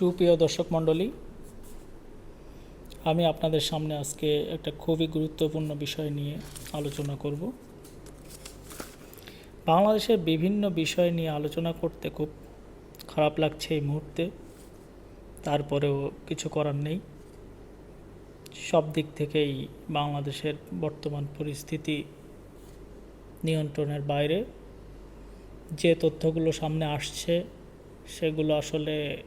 সুপ্রিয় দর্শক মণ্ডলী, আমি আপনাদের সামনে আজকে একটা খুবই গুরুত্বপূর্ণ বিষয় নিয়ে আলোচনা করব। বাংলাদেশের বিভিন্ন বিষয় নিয়ে আলোচনা করতে খুব খারাপ লাগছে এই মুহূর্তে। তারপরেও কিছু করার নেই। সব দিক থেকেই বাংলাদেশের বর্তমান পরিস্থিতি নিয়ন্ত্রণের বাইরে। যে তথ্যগুলো সামনে আসছে, সেগুলো আসলে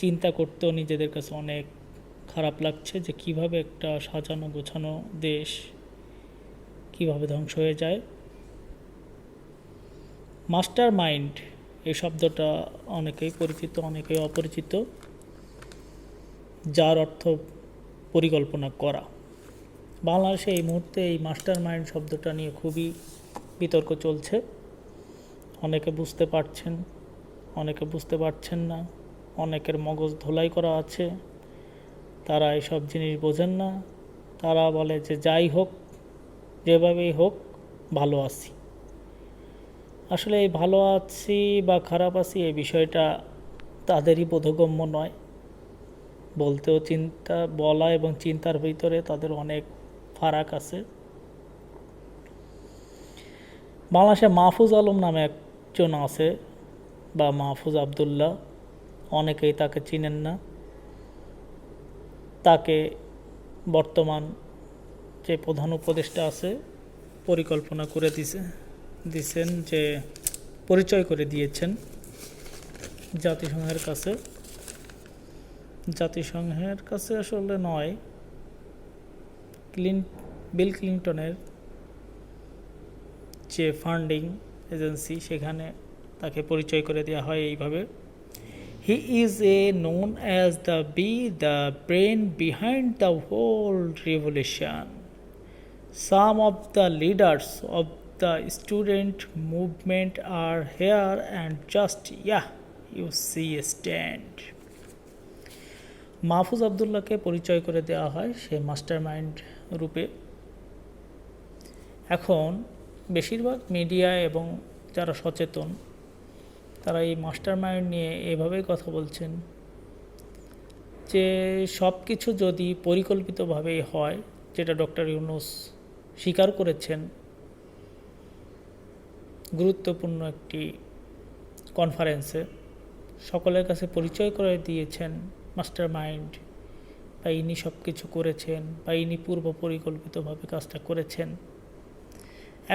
চিন্তা করতেও নিজেদের কাছে অনেক খারাপ লাগছে যে কীভাবে একটা সাজানো গোছানো দেশ কীভাবে ধ্বংস হয়ে যায়। মাস্টার মাইন্ড এই শব্দটা অনেকেই পরিচিত, অনেকেই অপরিচিত, যার অর্থ পরিকল্পনা করা। বাংলাদেশে এই মুহূর্তে এই মাস্টার মাইন্ড শব্দটা নিয়ে খুবই বিতর্ক চলছে। অনেকে বুঝতে পারছেন, অনেকে বুঝতে পারছেন না। অনেকের মগজ ধোলাই করা আছে। তারা এইসব জিনিস বোঝেন না। তারা বলে যে, যাই হোক, যেভাবেই হোক, ভালো আছি। আসলে এই ভালো আছি বা খারাপ আছি এই বিষয়টা তাদেরই বোধগম্য নয়। বলতেও চিন্তা, বলা এবং চিন্তার ভিতরে তাদের অনেক ফারাক আছে। বাংলাদেশে মাহফুজ আলম নামে একজন আছে বা মাহফুজ আবদুল্লাহ। অনেকেই তাকে চিনেন না। তাকে বর্তমান যে প্রধান উপদেষ্টা আছে, পরিকল্পনা করে দিছে, দিছেন যে পরিচয় করে দিয়েছেন জাতিসংঘের কাছে। জাতিসংঘের কাছে আসলে নয়, ক্লিন বিল ক্লিন্টনের যে ফান্ডিং এজেন্সি, সেখানে তাকে পরিচয় করে দেওয়া হয় এইভাবে। He is a known as the B the brain behind the whole revolution some of the leaders of the student movement R here and just yeah you see stand Mahfuz আবদুল্লাহকে পরিচয় করে দেওয়া হয় সে মাস্টার মাইন্ড রূপে। এখন বেশিরভাগ media এবং যারা সচেতন তারা এই মাস্টার মাইন্ড নিয়ে এভাবেই কথা বলছেন যে সব কিছু যদি পরিকল্পিতভাবেই হয়, যেটা ডক্টর ইউনুস স্বীকার করেছেন, গুরুত্বপূর্ণ একটি কনফারেন্সে সকলের কাছে পরিচয় করে দিয়েছেন মাস্টার মাইন্ড বা ইনি সব কিছু করেছেন, বা ইনি পূর্ব পরিকল্পিতভাবে কাজটা করেছেন।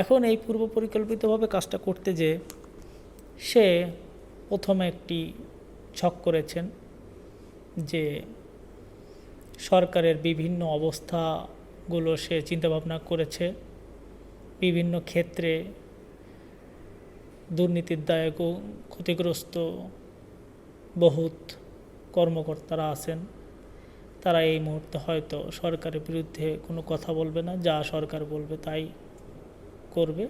এখন এই পূর্ব পরিকল্পিতভাবে কাজটা করতে যে সে প্রথমে একটি ছক করেছেন যে সরকারের বিভিন্ন অবস্থাগুলো সে চিন্তাভাবনা করেছে, বিভিন্ন ক্ষেত্রে দুর্নীতির দায়ে গো- ক্ষতিগ্রস্ত বহুত কর্মকর্তারা আছেন, তারা এই মুহূর্তে হয়তো সরকারের বিরুদ্ধে কোনো কথা বলবে না, যা সরকার বলবে তাই করবে।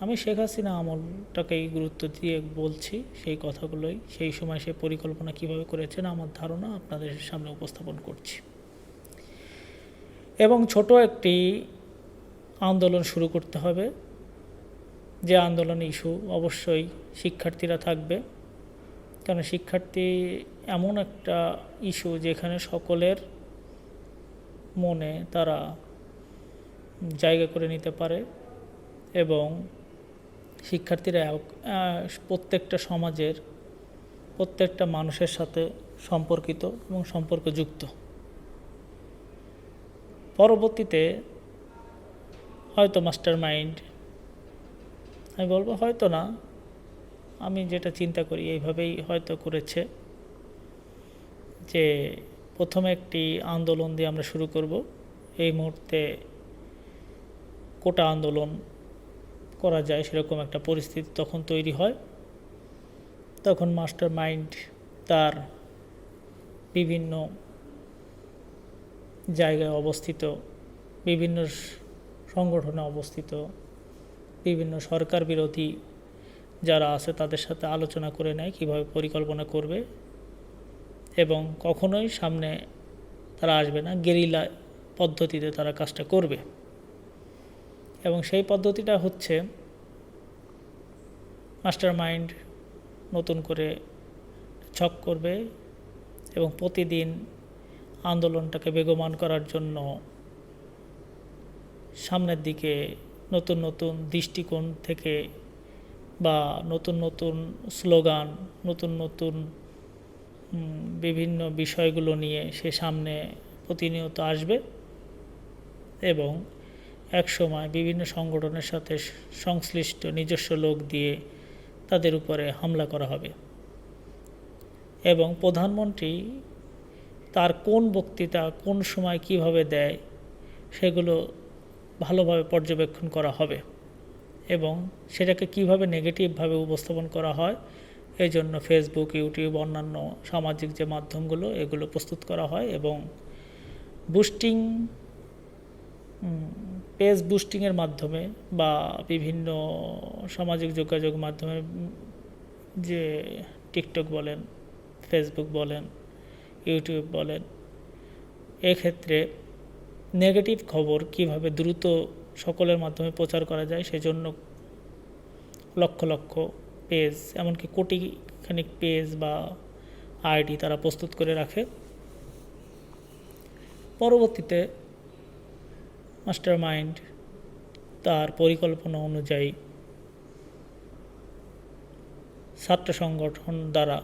আমি শেখ হাসিনা আমলটাকেই গুরুত্ব দিয়ে বলছি, সেই কথাগুলোই। সেই সময় সে পরিকল্পনা কীভাবে করেছেন আমার ধারণা আপনাদের সামনে উপস্থাপন করছি। এবং ছোট একটি আন্দোলন শুরু করতে হবে। যে আন্দোলন ইস্যু অবশ্যই শিক্ষার্থীরা থাকবে। কারণ শিক্ষার্থী এমন একটা ইস্যু যেখানে সকলের মনে তারা জায়গা করে নিতে পারে এবং শিক্ষার্থীরা প্রত্যেকটা সমাজের, প্রত্যেকটা মানুষের সাথে সম্পর্কিত এবং সম্পর্কযুক্ত। পরবর্তীতে হয়তো মাস্টার মাইন্ড আমি বলব হয়তো না, আমি যেটা চিন্তা করি এইভাবেই হয়তো করেছে যে প্রথমে একটি আন্দোলন দিয়ে আমরা শুরু করব। এই মুহূর্তে কোটা আন্দোলন করা যায় সেরকম একটা পরিস্থিতি তখন তৈরি হয়। তখন মাস্টার মাইন্ড তার বিভিন্ন জায়গায় অবস্থিত, বিভিন্ন সংগঠনে অবস্থিত, বিভিন্ন সরকার বিরোধী যারা আছে তাদের সাথে আলোচনা করে নেয়, কীভাবে পরিকল্পনা করবে এবং কখনোই সামনে তারা আসবে না। গেরিলা পদ্ধতিতে তারা কাজটা করবে। এবং সেই পদ্ধতিটা হচ্ছে মাস্টার মাইন্ড নতুন করে ছক করবে এবং প্রতিদিন আন্দোলনটাকে বেগমান করার জন্য সামনের দিকে নতুন নতুন দৃষ্টিকোণ থেকে বা নতুন নতুন স্লোগান, নতুন নতুন বিভিন্ন বিষয়গুলো নিয়ে সে সামনে প্রতিনিয়ত আসবে এবং একসময় বিভিন্ন সংগঠনের সাথে সংশ্লিষ্ট নিজস্ব লোক দিয়ে তাদের উপরে হামলা করা হবে। এবং প্রধানমন্ত্রী তার কোন বক্তৃতা কোন সময় কীভাবে দেয় সেগুলো ভালোভাবে পর্যবেক্ষণ করা হবে এবং সেটাকে কীভাবে নেগেটিভভাবে উপস্থাপন করা হয় এই জন্য ফেসবুক, ইউটিউব, অন্যান্য সামাজিক যে মাধ্যমগুলো এগুলো প্রস্তুত করা হয় এবং বুস্টিং পেজ বুস্টিংয়ের মাধ্যমে বা বিভিন্ন সামাজিক যোগাযোগ মাধ্যমে যে টিকটক বলেন, ফেসবুক বলেন, ইউটিউব বলেন, এক্ষেত্রে নেগেটিভ খবর কীভাবে দ্রুত সকলের মাধ্যমে প্রচার করা যায় সেজন্য লক্ষ লক্ষ পেজ, এমনকি কোটি খানিক পেজ বা আইডি তারা প্রস্তুত করে রাখে। পরবর্তীতে মাস্টার মাইন্ড তার পরিকল্পনা অনুযায়ী ছাত্র সংগঠন দ্বারা,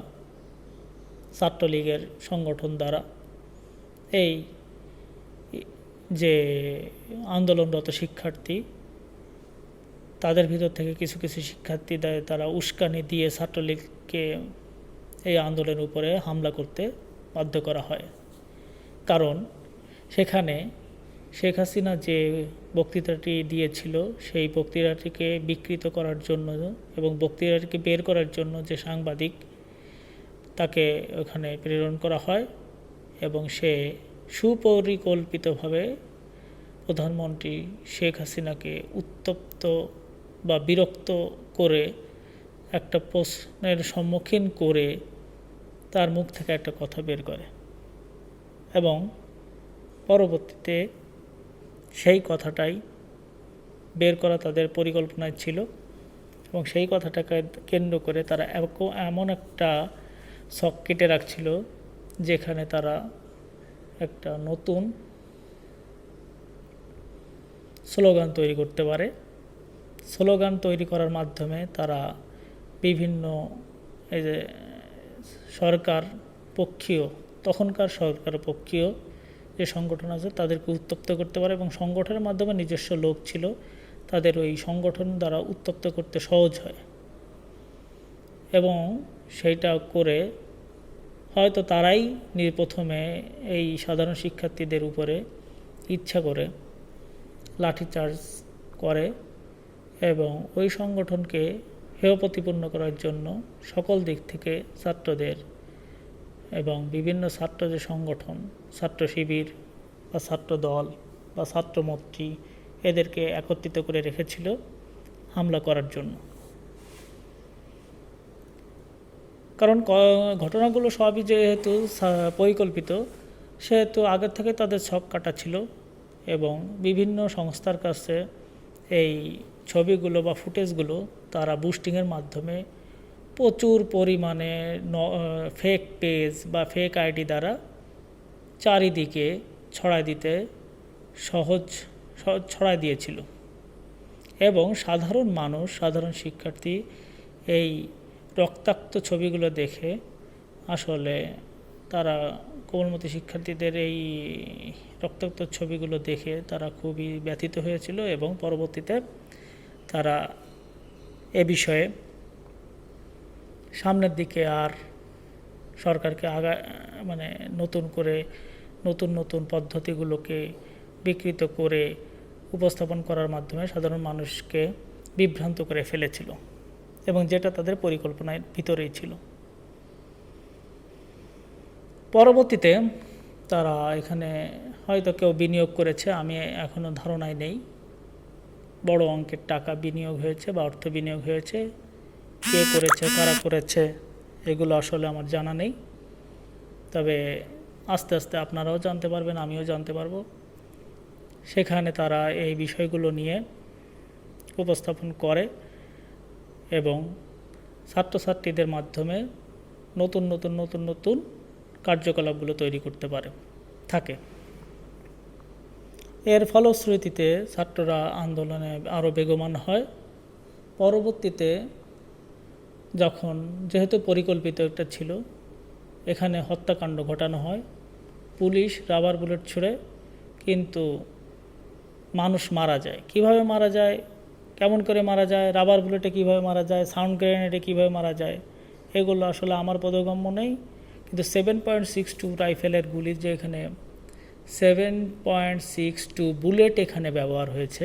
ছাত্রলীগের সংগঠন দ্বারা এই যে আন্দোলনরত শিক্ষার্থী, তাদের ভিতর থেকে কিছু কিছু শিক্ষার্থী দেয়, তারা উস্কানি দিয়ে ছাত্রলীগকে এই আন্দোলনের উপরে হামলা করতে বাধ্য করা হয়। কারণ সেখানে শেখ হাসিনা যে বক্তৃতাটি দিয়েছিল, সেই বক্তৃতাটিকে বিকৃত করার জন্য এবং বক্তৃতাটিকে বের করার জন্য যে সাংবাদিক, তাকে ওখানে প্রেরণ করা হয় এবং সে সুপরিকল্পিতভাবে প্রধানমন্ত্রী শেখ হাসিনাকে উত্তপ্ত বা বিরক্ত করে একটা প্রশ্নের সম্মুখীন করে তার মুখ থেকে একটা কথা বের করে এবং পরবর্তীতে সেই কথাটাই বের করা তাদের পরিকল্পনায় ছিল এবং সেই কথাটাকে কেন্দ্র করে তারা এমন একটা শখ কেটে রাখছিল যেখানে তারা একটা নতুন স্লোগান তৈরি করতে পারে। স্লোগান তৈরি করার মাধ্যমে তারা বিভিন্ন, এই যে সরকার পক্ষীয়, তখনকার সরকার পক্ষীয় যে সংগঠন আছে, তাদেরকে উত্তপ্ত করতে পারে এবং সংগঠনের মাধ্যমে নিজস্ব লোক ছিল, তাদের ওই সংগঠন দ্বারা উত্তপ্ত করতে সহজ হয়। এবং সেইটা করে হয়তো তারাই প্রথমে এই সাধারণ শিক্ষার্থীদের উপরে ইচ্ছা করে লাঠিচার্জ করে এবং ওই সংগঠনকে হেয় প্রতিপন্ন করার জন্য সকল দিক থেকে ছাত্রদের এবং বিভিন্ন ছাত্র যে সংগঠন, ছাত্র শিবির বা ছাত্র দল বা ছাত্র ছাত্রমন্ত্রী এদেরকে একত্রিত করে রেখেছিল হামলা করার জন্য। কারণ ঘটনাগুলো সবই যেহেতু পরিকল্পিত, সেহেতু আগের থেকে তাদের ছক কাটা ছিল এবং বিভিন্ন সংস্থার কাছে এই ছবিগুলো বা ফুটেজগুলো তারা বুস্টিংয়ের মাধ্যমে প্রচুর পরিমাণে ফেক পেজ বা ফেক আইডি দ্বারা চারিদিকে ছড়াই দিতে সহজ ছড়াই দিয়েছিল। এবং সাধারণ মানুষ, সাধারণ শিক্ষার্থী এই রক্তাক্ত ছবিগুলো দেখে আসলে তারা কোমলমতি শিক্ষার্থীদের এই রক্তাক্ত ছবিগুলো দেখে তারা খুবই ব্যথিত হয়েছিল এবং পরবর্তীতে তারা এ বিষয়ে সামনের দিকে আর সরকারকে আগা মানে নতুন করে, নতুন নতুন পদ্ধতিগুলোকে বিকৃত করে উপস্থাপন করার মাধ্যমে সাধারণ মানুষকে বিভ্রান্ত করে ফেলেছিল এবং যেটা তাদের পরিকল্পনার ভিতরেই ছিল। পরবর্তীতে তারা এখানে হয়তো কেউ বিনিয়োগ করেছে, আমি এখনও ধারণায় নেই। বড় অঙ্কের টাকা বিনিয়োগ হয়েছে বা অর্থ বিনিয়োগ হয়েছে। কে করেছে, কারা করেছে, এগুলো আসলে আমার জানা নেই। তবে আস্তে আস্তে আপনারাও জানতে পারবেন, আমিও জানতে পারব। সেখানে তারা এই বিষয়গুলো নিয়ে উপস্থাপন করে এবং ছাত্রছাত্রীদের মাধ্যমে নতুন নতুন নতুন নতুন কার্যকলাপগুলো তৈরি করতে পারে, থাকে। এর ফলশ্রুতিতে ছাত্ররা আন্দোলনে আরও বেগমান হয়। পরবর্তীতে যখন, যেহেতু পরিকল্পিত একটা ছিল, এখানে হত্যাকাণ্ড ঘটানো হয়, পুলিশ রাবার বুলেট ছুড়ে, কিন্তু মানুষ মারা যায়। কীভাবে মারা যায়? কেমন করে মারা যায়? রাবার বুলেটে কীভাবে মারা যায়? সাউন্ড গ্রেনেডে কীভাবে মারা যায়? এগুলো আসলে আমার বোধগম্য নেই, কিন্তু সেভেন পয়েন্ট সিক্স টু রাইফেলের গুলি যে এখানে seven point six two bullet এখানে ব্যবহার হয়েছে,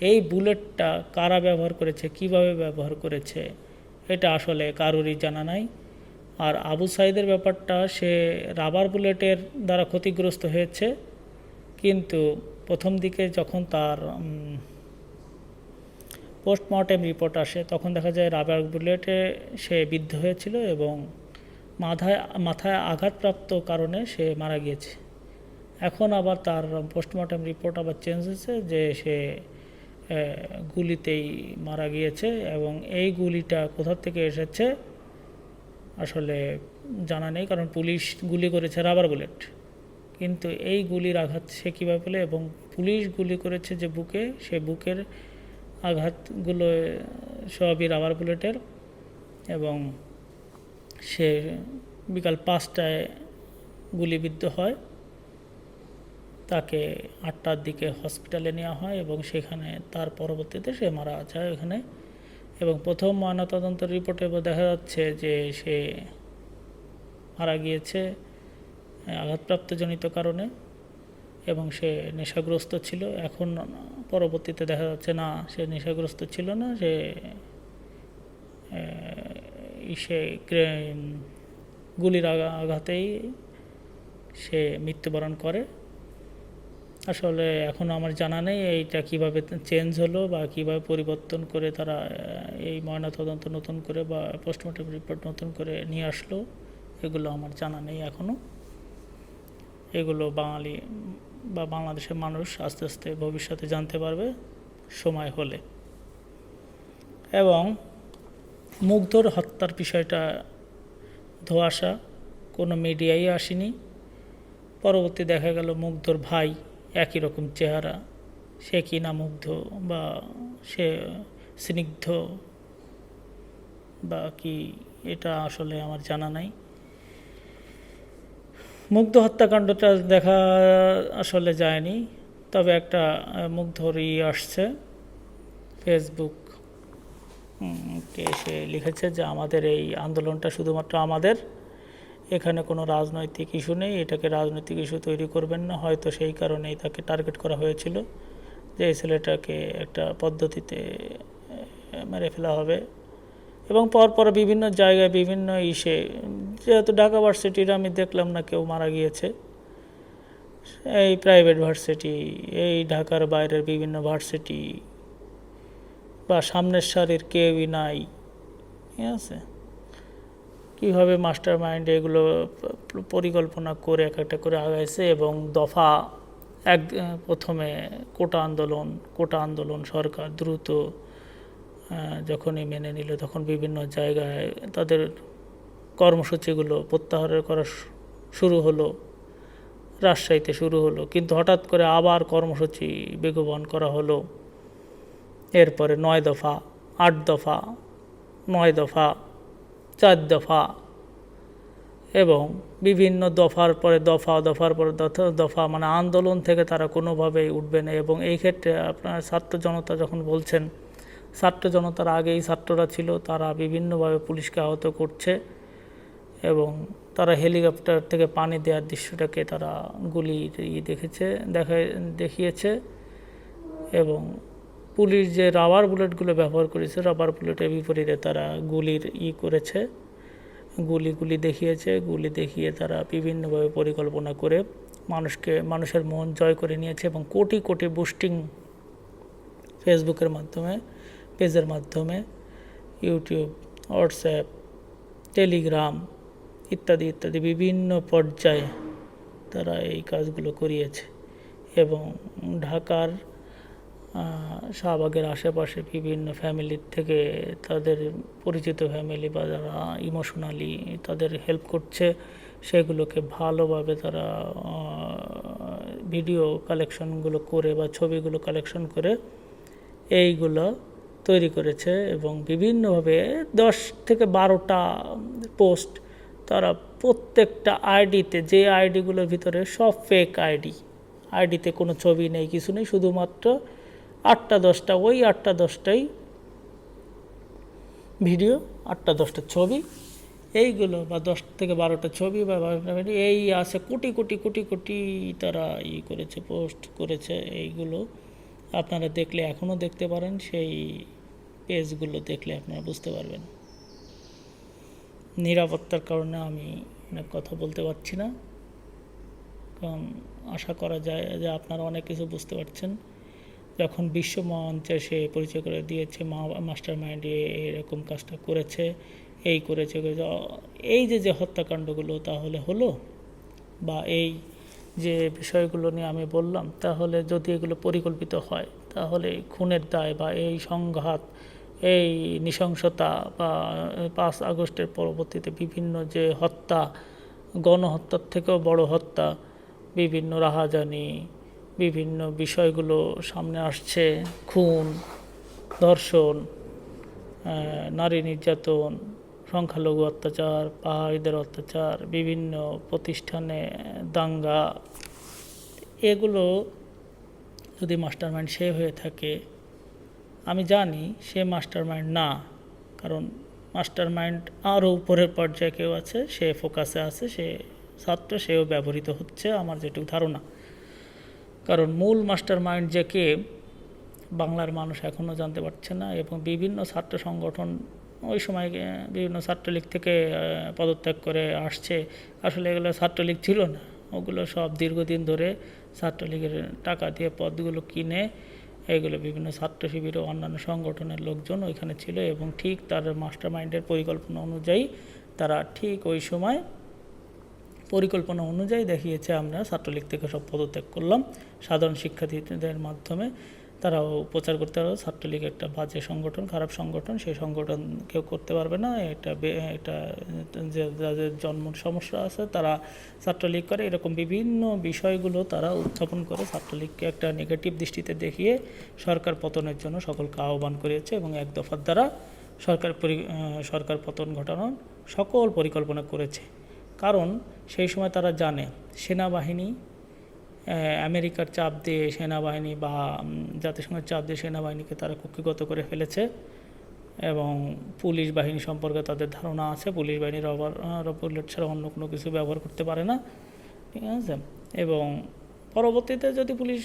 এই বুলেটটা কারা ব্যবহার করেছে? কীভাবে ব্যবহার করেছে? এটা আসলে কারোরই জানা নাই। আর আবু সাইদের ব্যাপারটা, সে রাবার বুলেটের দ্বারা ক্ষতিগ্রস্ত হয়েছে। কিন্তু প্রথম দিকে যখন তার পোস্টমর্টেম রিপোর্ট আসে, তখন দেখা যায় রাবার বুলেটে সে বিদ্ধ হয়েছিল এবং মাথায় মাথায় আঘাতপ্রাপ্ত কারণে সে মারা গিয়েছে। এখন আবার তার পোস্টমর্টেম রিপোর্ট আবার চেঞ্জ হয়েছে যে সে গুলিতেই মারা গিয়েছে এবং এই গুলিটা কোথা থেকে এসেছে আসলে জানা নেই, কারণ পুলিশ গুলি করেছে রাবার বুলেট। কিন্তু এই গুলির আঘাত সে কীভাবে পেলে এবং পুলিশ গুলি করেছে যে বুকে, সে বুকের আঘাতগুলো সবই রাবার বুলেটের এবং সে বিকাল পাঁচটায় গুলিবিদ্ধ হয়। তাকে আটটার দিকে হসপিটালে নেওয়া হয় এবং সেখানে তার পরবর্তীতে সে মারা যায় ওখানে। এবং প্রথম ময়নাতদন্ত রিপোর্টে দেখা যাচ্ছে যে সে মারা গিয়েছে আঘাতপ্রাপ্তজনিত কারণে এবং সে নেশাগ্রস্ত ছিল। এখন পরবর্তীতে দেখা যাচ্ছে, না, সে নেশাগ্রস্ত ছিল না। সে সে গুলির আঘাতেই সে মৃত্যুবরণ করে। আসলে এখনও আমার জানা নেই এইটা কীভাবে চেঞ্জ হলো বা কীভাবে পরিবর্তন করে তারা এই ময়নাতদন্ত নতুন করে বা পোস্টমর্টম রিপোর্ট নতুন করে নিয়ে আসলো, এগুলো আমার জানা নেই এখনও এগুলো বাঙালি বা বাংলাদেশের মানুষ আস্তে আস্তে ভবিষ্যতে জানতে পারবে, সময় হলে। এবং মুগ্ধর হত্যার বিষয়টা ধোয়াশা কোনো মিডিয়াই আসেনি। পরবর্তী দেখা গেল মুগ্ধর ভাই। একই রকম চেহারা সে কি না মুগ্ধ বা সে স্নিগ্ধ বা কি এটা আসলে আমার জানা নাই। মুগ্ধ হত্যাকাণ্ডটা দেখা আসলে যায়নি তবে একটা আহ, মুগ্ধর ই আসছে ফেসবুক কে সে লিখেছে যে আমাদের এই আন্দোলনটা শুধুমাত্র আমাদের এখানে কোনো রাজনৈতিক ইস্যু নেই, এটাকে রাজনৈতিক ইস্যু তৈরি করবেন না। হয়তো সেই কারণেই তাকে টার্গেট করা হয়েছিল যে এই ছেলেটাকে একটা পদ্ধতিতে মেরে ফেলা হবে। এবং পরপর বিভিন্ন জায়গায় বিভিন্ন ইসে, যেহেতু ঢাকা ভার্সিটির আমি দেখলাম না কেউ মারা গিয়েছে, এই প্রাইভেট ভার্সিটি, এই ঢাকার বাইরের বিভিন্ন ভার্সিটি বা সামনের সারির কেউই নাই। ঠিক আছে? কীভাবে মাস্টার মাইন্ড এগুলো পরিকল্পনা করে এক একটা করে আগাইছে এবং দফা এক প্রথমে কোটা আন্দোলন কোটা আন্দোলন সরকার দ্রুত যখনই মেনে নিল তখন বিভিন্ন জায়গায় তাদের কর্মসূচিগুলো প্রত্যাহার করা শুরু হলো, রাজশাহীতে শুরু হলো, কিন্তু হঠাৎ করে আবার কর্মসূচি বেগবান করা হলো। এরপরে নয় দফা, আট দফা, নয় দফা চার দফা এবং বিভিন্ন দফার পরে দফা, দফার পরে দফা- মানে আন্দোলন থেকে তারা কোনোভাবেই উঠবে না এবং এই ক্ষেত্রে আপনার ছাত্র জনতা যখন বলছেন, ছাত্র জনতার আগেই ছাত্ররা ছিল, তারা বিভিন্নভাবে পুলিশকে আহত করছে এবং তারা হেলিকপ্টার থেকে পানি দেওয়ার দৃশ্যটাকে তারা গুলি দেখেছে দেখা দেখিয়েছে এবং পুলিশ যে রাবার বুলেটগুলো ব্যবহার করেছে রাবার বুলেটের বিপরীতে তারা গুলির ই করেছে। গুলি গুলি দেখিয়েছে, গুলি দেখিয়ে তারা বিভিন্নভাবে পরিকল্পনা করে মানুষকে, মানুষের মন জয় করে নিয়েছে এবং কোটি কোটি বুস্টিং ফেসবুকের মাধ্যমে পেজের মাধ্যমে ইউটিউব হোয়াটসঅ্যাপ টেলিগ্রাম ইত্যাদি ইত্যাদি বিভিন্ন পর্যায়ে তারা এই কাজগুলো করিয়েছে। এবং ঢাকার শাহবাগের আশেপাশে বিভিন্ন ফ্যামিলির থেকে তাদের পরিচিত ফ্যামিলি বা যারা ইমোশনালি তাদের হেল্প করছে, সেগুলোকে ভালোভাবে তারা ভিডিও কালেকশনগুলো করে বা ছবিগুলো কালেকশন করে এইগুলো তৈরি করেছে এবং বিভিন্নভাবে দশ থেকে বারোটা পোস্ট তারা প্রত্যেকটা আইডিতে যে আইডিগুলোর ভিতরে সব ফেক আইডি আইডিতে কোনো ছবি নেই, কিছু নেই, শুধুমাত্র আটটা দশটা ওই আটটা দশটাই ভিডিও, আটটা দশটা ছবি। এইগুলো বা দশ থেকে বারোটা ছবি বা বারোটা ভিডিও এই আছে কোটি কোটি কোটি কোটি তারা ই করেছে, পোস্ট করেছে এইগুলো। আপনারা দেখলে এখনও দেখতে পারেন, সেই পেজগুলো দেখলে আপনারা বুঝতে পারবেন। নিরাপত্তার কারণে আমি অনেক কথা বলতে পারছি না। কারণ আশা করা যায় যে আপনারা অনেক কিছু বুঝতে পারছেন। যখন বিশ্ব মঞ্চে সে পরিচয় করে দিয়েছে, মা মাস্টার মাইন্ড এরকম কাজটা করেছে, এই করেছে এই যে যে হত্যাকাণ্ডগুলো তাহলে হলো? বা এই যে বিষয়গুলো নিয়ে আমি বললাম, তাহলে যদি এগুলো পরিকল্পিত হয়, তাহলে খুনের দায় বা এই সংঘাত, এই নৃশংসতা বা পাঁচ আগস্টের পরবর্তীতে বিভিন্ন যে হত্যা, গণহত্যার থেকেও বড় হত্যা, বিভিন্ন রাহাজানি বিভিন্ন বিষয়গুলো সামনে আসছে। খুন, ধর্ষণ নারী নির্যাতন, সংখ্যালঘু অত্যাচার, পাহাড়িদের অত্যাচার, বিভিন্ন প্রতিষ্ঠানে দাঙ্গা, এগুলো যদি মাস্টার মাইন্ড সে হয়ে থাকে, আমি জানি সে মাস্টার মাইন্ড না, কারণ মাস্টার মাইন্ড আরও উপরের পর্যায়ে কেউ আছে, সে ফোকাসে আছে, সে ছাত্র, সেও ব্যবহৃত হচ্ছে, আমার যেটুকু ধারণা। কারণ মূল মাস্টার মাইন্ড যে কে, বাংলার মানুষ এখনও জানতে পারছে না এবং বিভিন্ন ছাত্র সংগঠন ওই সময় বিভিন্ন ছাত্রলীগ থেকে পদত্যাগ করে আসছে। আসলে এগুলো ছাত্রলীগ ছিল না। ওগুলো সব দীর্ঘদিন ধরে ছাত্রলীগের টাকা দিয়ে পদগুলো কিনে, এগুলো বিভিন্ন ছাত্র শিবির ও অন্যান্য সংগঠনের লোকজন ওইখানে ছিল এবং ঠিক তার মাস্টার মাইন্ডের পরিকল্পনা অনুযায়ী তারা ঠিক ওই সময় পরিকল্পনা অনুযায়ী দেখিয়েছে আমরা, ছাত্রলীগ থেকে সব পদত্যাগ করলাম। সাধারণ শিক্ষার্থীদের মাধ্যমে তারাও প্রচার করতে পারবে। ছাত্রলীগ একটা বাজে সংগঠন, খারাপ সংগঠন, সেই সংগঠন কেউ করতে পারবে না। এটা এটা যাদের জন্ম সমস্যা আছে তারা ছাত্রলীগ করে। এরকম বিভিন্ন বিষয়গুলো তারা উত্থাপন করে। ছাত্রলীগকে একটা নেগেটিভ দৃষ্টিতে দেখিয়ে সরকার পতনের জন্য সকলকে আহ্বান করেছে এবং এক দফার দ্বারা সরকার সরকার পতন ঘটানোর সকল পরিকল্পনা করেছে। কারণ সেই সময় তারা জানে সেনাবাহিনী আমেরিকার চাপ দিয়ে সেনাবাহিনী বা জাতিসংঘের চাপ দিয়ে সেনাবাহিনীকে তারা কুক্ষিগত করে ফেলেছে এবং পুলিশ বাহিনী সম্পর্কে তাদের ধারণা আছে। পুলিশ বাহিনীর রবার বুলেট ছাড়া অন্য কোনো কিছু ব্যবহার করতে পারে না। ঠিক আছে? এবং পরবর্তীতে যদি পুলিশ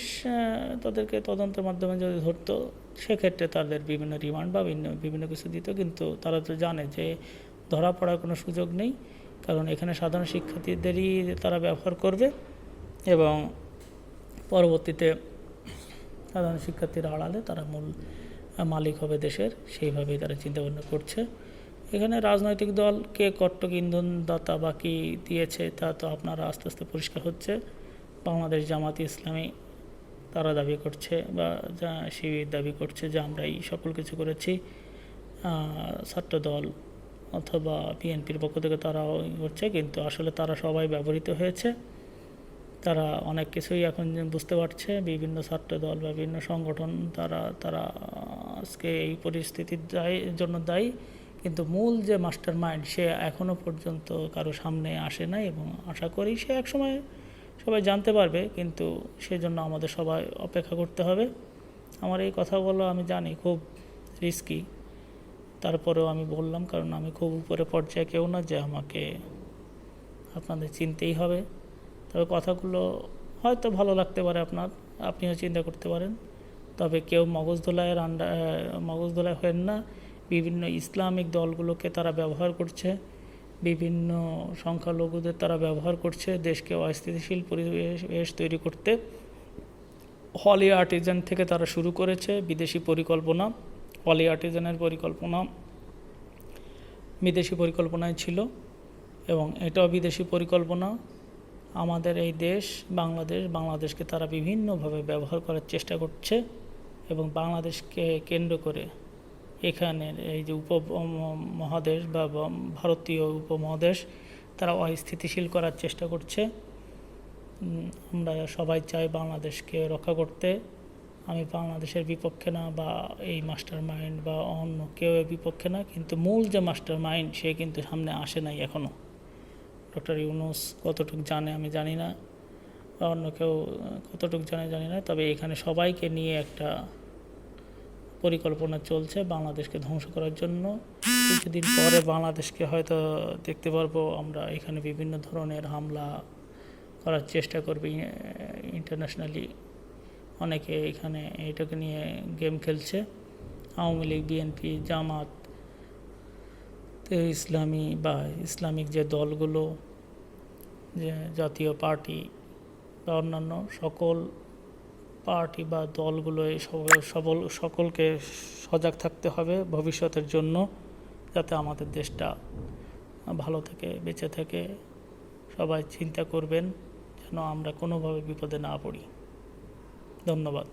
তাদেরকে তদন্তের মাধ্যমে যদি ধরতো, সেক্ষেত্রে তাদের বিভিন্ন রিমান্ড বা বিভিন্ন কিছু দিত। কিন্তু তারা তো জানে যে ধরা পড়ার কোনো সুযোগ নেই। কারণ এখানে সাধারণ শিক্ষার্থীদেরই তারা ব্যবহার করবে এবং পরবর্তীতে সাধারণ শিক্ষার্থীরা আড়ালে তারা মূল মালিক হবে দেশের, সেইভাবেই তারা চিন্তাভাবনা করছে। এখানে রাজনৈতিক দল কে কট্টক ইন্ধনদাতা বা কী দিয়েছে তা তো আপনারা আস্তে আস্তে পরিষ্কার হচ্ছে। বাংলাদেশ জামাতি ইসলামী তারা দাবি করছে বা শিবির দাবি করছে যে আমরা এই সকল কিছু করেছি। ছাত্র দল অথবা বিএনপির পক্ষ থেকে ই করছে কিন্তু আসলে তারা সবাই ব্যবহৃত হয়েছে। তারা অনেক কিছুই এখন বুঝতে পারছে, বিভিন্ন ছাত্র দল বিভিন্ন সংগঠন তারা তারা আজকে এই পরিস্থিতির দায়ী, জন্য দায়ী। কিন্তু মূল যে মাস্টার মাইন্ড সে এখনও পর্যন্ত কারও সামনে আসে নাই এবং আশা করি সে একসময় সবাই জানতে পারবে, কিন্তু সেজন্য আমাদের সবাই অপেক্ষা করতে হবে। আমার এই কথাগুলো আমি জানি খুব রিস্কি তারপরেও আমি বললাম, কারণ আমি খুব উপরে পর্যায়ে কেউ না যে আমাকে আপনাদের চিনতেই হবে। তবে কথাগুলো হয়তো ভালো লাগতে পারে আপনার, আপনিও চিন্তা করতে পারেন। তবে কেউ মগজ ধোলাইয়ের আন্ডা, মগজ ধোলাই হেন না। বিভিন্ন ইসলামিক দলগুলোকে তারা ব্যবহার করছে, বিভিন্ন সংখ্যালঘুদের তারা ব্যবহার করছে, দেশকে অস্থিতিশীল পরিবেশ তৈরি করতে। হলি আর্টিজান থেকে তারা শুরু করেছে, বিদেশি পরিকল্পনা। হলি আর্টিজানের পরিকল্পনা বিদেশি পরিকল্পনায় ছিল এবং এটাও বিদেশি পরিকল্পনা। আমাদের এই দেশ, বাংলাদেশ, বাংলাদেশকে তারা বিভিন্নভাবে ব্যবহার করার চেষ্টা করছে এবং বাংলাদেশকে কেন্দ্র করে এখানের এই যে উপ মহাদেশ বা ভারতীয় উপমহাদেশ তারা অস্থিতিশীল করার চেষ্টা করছে। আমরা সবাই চাই বাংলাদেশকে রক্ষা করতে। আমি বাংলাদেশের বিপক্ষে না বা এই মাস্টার মাইন্ড বা অন্য কেউ বিপক্ষে না, কিন্তু মূল যে মাস্টার মাইন্ড সে কিন্তু সামনে আসে নাই এখনও ডক্টর ইউনুস কতটুকু জানে আমি জানি না, বা অন্য কেউ কতটুকু জানে জানি না, তবে এখানে সবাইকে নিয়ে একটা পরিকল্পনা চলছে বাংলাদেশকে ধ্বংস করার জন্য। কিছুদিন পরে বাংলাদেশকে হয়তো দেখতে পারব আমরা, এখানে বিভিন্ন ধরনের হামলা করার চেষ্টা করবে ইন্টারন্যাশনালি। অনেকে এখানে এটাকে নিয়ে গেম খেলছে। আওয়ামী লীগ বিএনপি জামাত ইসলামী বা ইসলামিক যে দলগুলো, যে জাতীয় পার্টি বা অন্যান্য সকল পার্টি বা দলগুলো, এই সব- সবল সকলকে সজাগ থাকতে হবে ভবিষ্যতের জন্য, যাতে আমাদের দেশটা ভালো থেকে, বেঁচে থেকে সবাই চিন্তা করবেন, যেন আমরা কোনোভাবে বিপদে না পড়ি। ধন্যবাদ।